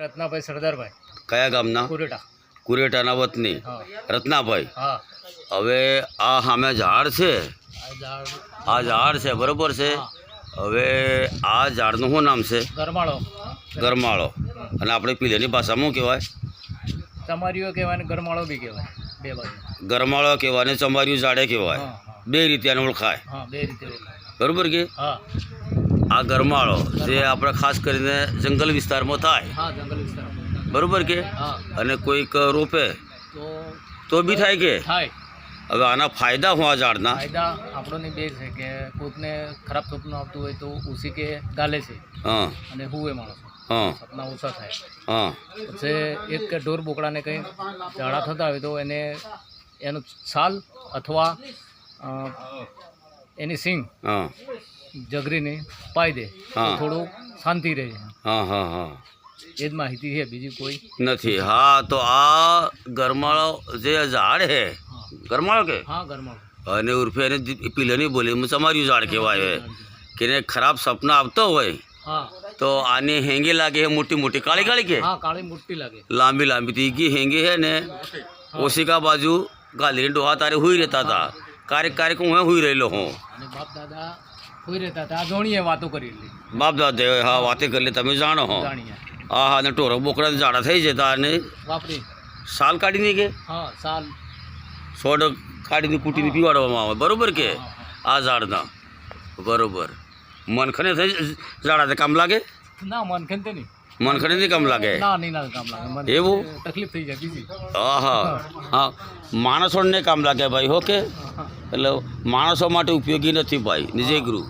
રત્નાભાઈ સરદારભાઈ. કયા ગામના? કુરેટા. કુરેટાના વતની. રત્નાભાઈ? હવે આ સામે ઝાડ છે? આ ઝાડ. છે બરોબર છે? હવે આ ઝાડનું શું નામ છે? ગરમાળો. ગરમાળો. અને આપણે પીલેની ભાષામાં કહેવાય? ચમારીઓ કહેવાય ને ગરમાળો બી કહેવાય. બે બાજુ. ગરમાળો કહેવાય અને ચમારિયું ઝાડે કહેવાય. બે રીતે એને ઓળખાય. બે રીતે ઓળખાય. બરોબર કે? હા. આ ગરમાળો જે આપણે ખાસ કરીને જંગલ વિસ્તારમાં થાય. હા જંગલ વિસ્તાર બરોબર કે? અને કોઈક રોપે? તો તો બી થાય કે? હવે આના ફાયદા હું આ ઝાડના? ફાયદા આપણોની બે છે કે કોઈકને ખરાબ સપનું આવતું હોય તો ઉસી કે ગાલે છે. હા. અને હુએ એ હા. સપના ઓછા થાય. હા. પછી એક કે ઢોર બોકડાને કંઈ ઝાડા થતા હોય તો એને એનું છાલ અથવા એની સિંગ હા. જગરીને પાઈ દે. થોડું શાંતિ રહે. હા હા હા. એ જ માહિતી છે બીજી કોઈ. નથી. હા તો આ ગરમાળો જે ઝાડ હે. ગરમાળો કે? હા ગરમાળો. અને ઉર્ફે એને પીલાની બોલીમાં તમારું ઝાડ કહેવાય કે એને ખરાબ સપના આવતો હોય તો આની હેંગી લાગે મોટી મોટી. કાળી કાળી કે? હા કાળી મોટી લાગે. લાંબી લાંબી. તીકી હેંગી હે ને ઓશિકા બાજુ ગાલીને ડોહા તારે હુઈ રહેતા હતા. કારેક કારેક હું હુઈ રહેલો હું. બાપ દાદા કોઈ રહેતા હતા આ જોણીએ વાતો કરી બાપ દાદે હા વાતે કરી તમે જાણો હો. જાણીએ. હા હા ને ટોરો બોકડા ઝાડા થઈ જતા અને વાપરી. સાલ કાઢી નહીં કે? હા સાલ. સોડ કાઢીને કૂટીને પીવાડવામાં આવે. બરોબર કે. આ ઝાડના. બરોબર. મનખને થઈ ઝાડા કામ લાગે? ના મન ખેન તે નહીં. મનખને નહીં કામ લાગે? ના નહીં ના કામ લાગે. એવું? તકલીફ થઈ જાય બીજી. હા હા. હા માણસોને કામ લાગે ભાઈ હો કે હા, હા. એટલે માણસો માટે ઉપયોગી નથી ભાઈ નિજય ગુરુ